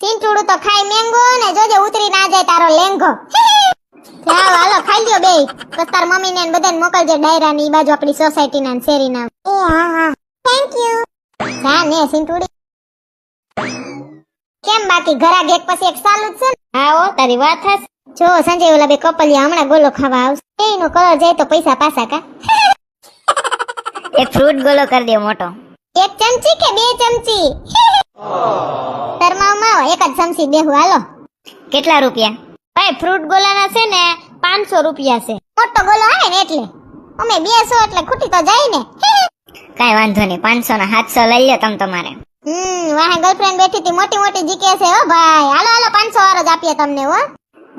ચીંચુડું તો ખાઈ મેંગો ને જોજે ઉતરી ના જાય તારો લેંગો ચાલો હાલો ખાઈ લ્યો બે બસ તાર મમ્મી ને બધાને મોકલજે ડાયરા ની બાજુ આપણી સોસાયટી ના શેરી ના એ હા હા. થેન્ક યુ હા ને સિંટુડી કેમ બાકી? ઘરાક એક પછી એક ચાલુ જ છે ને? હા ઓ તારી વાત હશે જો સંજય ઓલા બે કપલિયા હમણાં ગોલો ખાવા આવશે. એનો કલર જાય તો પૈસા પાસા કા? એક ફ્રૂટ ગોલો કરી દે મોટો. એક ચમચી કે બે ચમચી? એક જ દેવું હાલો. કેટલા રૂપિયા? ભાઈ ફ્રૂટ ગોલાના છે ને પાંચસો રૂપિયા છે. મોટો ગોલો આવે ને એટલે. અમે બેસો એટલે ખૂટી તો જાય ને. કાંઈ વાંધો નહીં પાંચસો ના સાતસો લઈ લો તમ તમારે. હમ વાહે ગર્લફ્રેન્ડ બેઠી હતી મોટી મોટી જીકે છે હો ભાઈ. હાલો હાલો પાંચસો વાળો જ આપીએ તમને હો.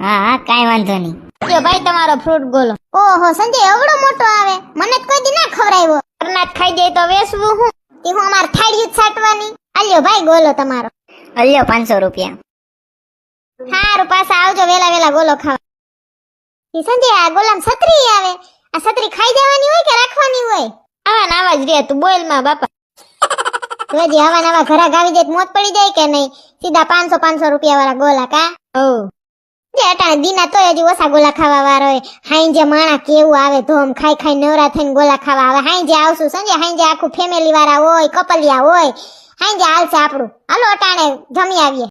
હા હા કાંઈ વાંધો નહીં. જો ભાઈ તમારો ફ્રૂટ ગોલો. ઓહો સંજય એવડો મોટો આવે. મને કોઈ દી ના ખવડાવ્યો. અનાજ ખાઈ જાય તો વેસવું હું. તે હું અમાર થાળીયું છાટવાની. આલ્યો ભાઈ ગોલો તમારો. લ્યો પાંચસો રૂપિયા. હારું પાછા આવજો વેલા વેલા ગોલો ખાવા. સંજય આ ગોલામ છત્રી આવે. આ છત્રી ખાઈ જવાની હોય કે રાખવાની હોય? આવા નાવા જ રે તું બોલમાં બાપા. હજી આવા નવા ઘરા ગાવી જાય મોત પડી જાય કે નહીં? સીધા પાંચસો પાંચસો રૂપિયા વાળા ગોલા કા? ઓ જે અટાણે દીના તોય હજી ઓછા ગોલા ખાવા વાળો હોય. હાઈ જે માણા કેવું આવે ધોમ ખાઈ ખાઈ નવરા થઈને ગોલા ખાવા આવે. હાઈ જે આવશું સંજય હાઈ જે આખું ફેમિલી વાળા હોય કપલિયા હોય. હાઈ જે હાલશે આપણું. હાલો અટાણે જમી આવીએ.